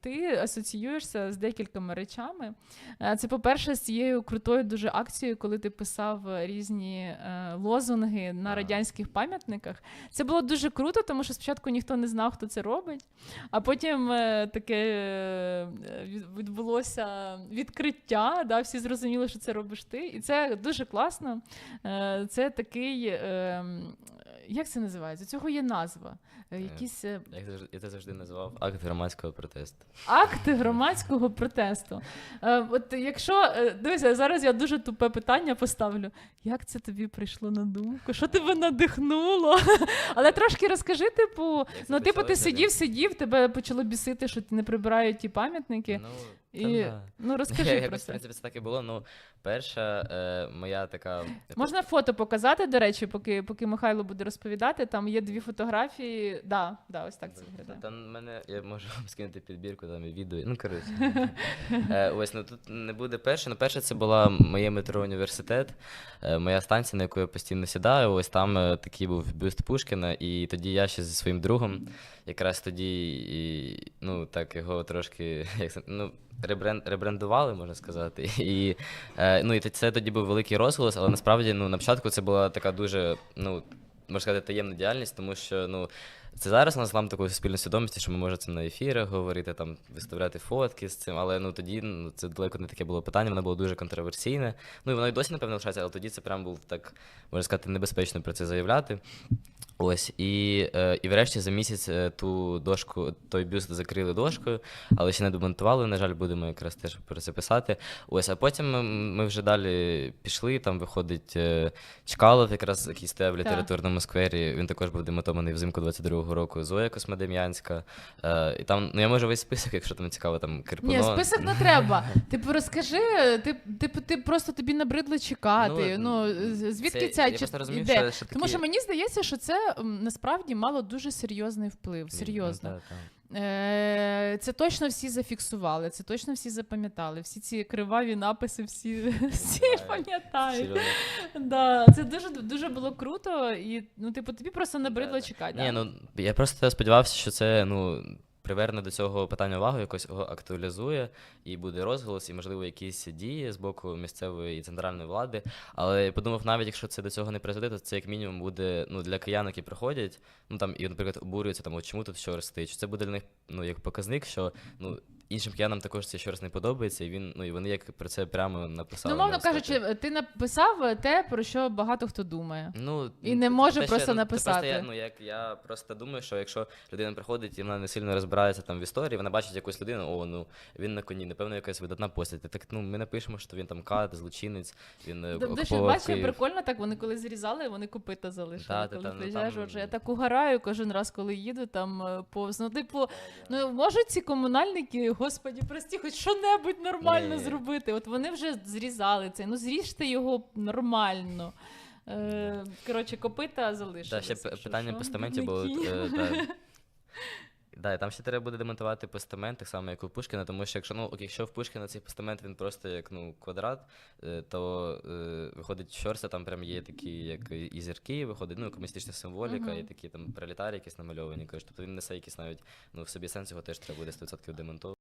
ти асоціюєшся з декількома речами. Е, Це, по-перше, з цією крутою дуже акцією, коли ти писав е, різні е, лозунги на радянських пам'ятниках. Це було дуже круто, тому що спочатку ніхто не знав, хто це робить. А потім таке відбулося відкриття. Да, всі зрозуміли, що це робиш ти. І це дуже класно. Це такий. е, Як це називається? Цього є назва. Якісь Як ти завжди- я це завжди називав акт громадського протесту. Акти громадського протесту. Е, От якщо е, дивися, зараз я дуже тупе питання поставлю. Як це тобі прийшло на думку? Що тебе надихнуло? Але трошки розкажи, типу, ну, типу, ти сидів, сидів, тебе почало бісити, що не прибирають ті пам'ятники. Ну, І ну розкажи про Якось, в це. принципі, це так і було. Ну, перша е, моя така. Можна фото показати, до речі, поки, поки Михайло буде розповідати. Там є дві фотографії. Да, да, ось так це виглядає. Там мене я можу вам скинути підбірку там і відео. Ну коротше. Е, ось ну тут не буде перше. Ну, перше це була моє метро університет, е, моя станція, на яку я постійно сідаю. Ось там е, такий був бюст Пушкіна, і тоді я ще зі своїм другом, якраз тоді і, ну так його трошки як ну, ребренд, ребрендували, можна сказати. І, е, ну, і це тоді був великий розголос, але насправді ну, на початку це була така дуже, ну, можна сказати, таємна діяльність, тому що ну, це зараз у нас злам такої суспільної свідомості, що ми можемо це на ефірах говорити, там, виставляти фотки з цим, але ну, тоді ну, це далеко не таке було питання, воно було дуже контроверсійне. Ну і воно і досі, напевно, лишається, але тоді це прям був так, можна сказати, небезпечно про це заявляти. Ось, і, е, і врешті за місяць е, ту дошку, той бюст закрили дошкою, але ще не демонтували. На жаль, будемо якраз теж про це писати. Ось, а потім ми, ми вже далі пішли. Там виходить е, Чкалов, якраз який стояв в літературному сквері. Він також був демонтований взимку 22-го року. Зоя Космодем'янська. Е, і там, ну я можу весь список, якщо там цікаво, там Кирпуно. Ні, список не треба. Типу, розкажи, ти, типу, ти просто тобі набридло чекати. Ну, Ну, звідки це- ця я просто розумів, що, що Тому такі- що мені здається, що це насправді мало дуже серйозний вплив. Серйозно. Е, Це точно всі зафіксували, це точно всі запам'ятали. Всі ці криваві написи, всі, всі пам'ятають. Да, це дуже дуже було круто, і ну, типу, тобі просто набридло чекати. Ні, ну я просто сподівався, що це ну. Приверне до цього питання увагу, якось його актуалізує, і буде розголос, і, можливо, якісь дії з боку місцевої і центральної влади. Але я подумав, навіть якщо це до цього не призведе, то це як мінімум буде ну, для киян, які приходять, ну там і, наприклад, обурюються, там, чому тут що ростить. чи це буде для них ну, як показник, що ну, іншим киянам також цей щорс не подобається, і він, ну, і вони як про це прямо написали. Ну, мовно кажучи, ти написав те, про що багато хто думає. Ну, І не може те, просто я- ну, це написати. я, ну, як я просто думаю, що якщо людина приходить і вона не сильно розбирається там в історії, вона бачить якусь людину, о, ну він на коні, напевно, якась видатна постать. Так ну ми напишемо, що він там кат, злочинець, він е, Тобто, бачиш, прикольно так, вони коли зрізали, вони копита залишили. Та, та, коли та, ну, приїжджаєш, там- отже, я так угораю кожен раз, коли їду там е, повз. Ну, типу, ну можуть ці комунальники, господі, прості, хоч що-небудь нормально Ні. зробити. От вони вже зрізали це. Ну зріжте його нормально. Е, коротше, копита залишилися. Да, ще п- питання постаментів було. Е, да. Да, і там ще треба буде демонтувати постамент, так само, як у Пушкіна, тому що якщо, ну, ок, якщо в Пушкіна цей постамент він просто як ну, квадрат, е, то е, виходить, в Щорса там прям є такі, як і і зірки, виходить, ну, комуністична символіка, Мгм. і такі там пролетарі якісь намальовані. Кажуть, тобто він несе якийсь навіть ну, в собі сенс, його теж треба буде 100% демонтувати.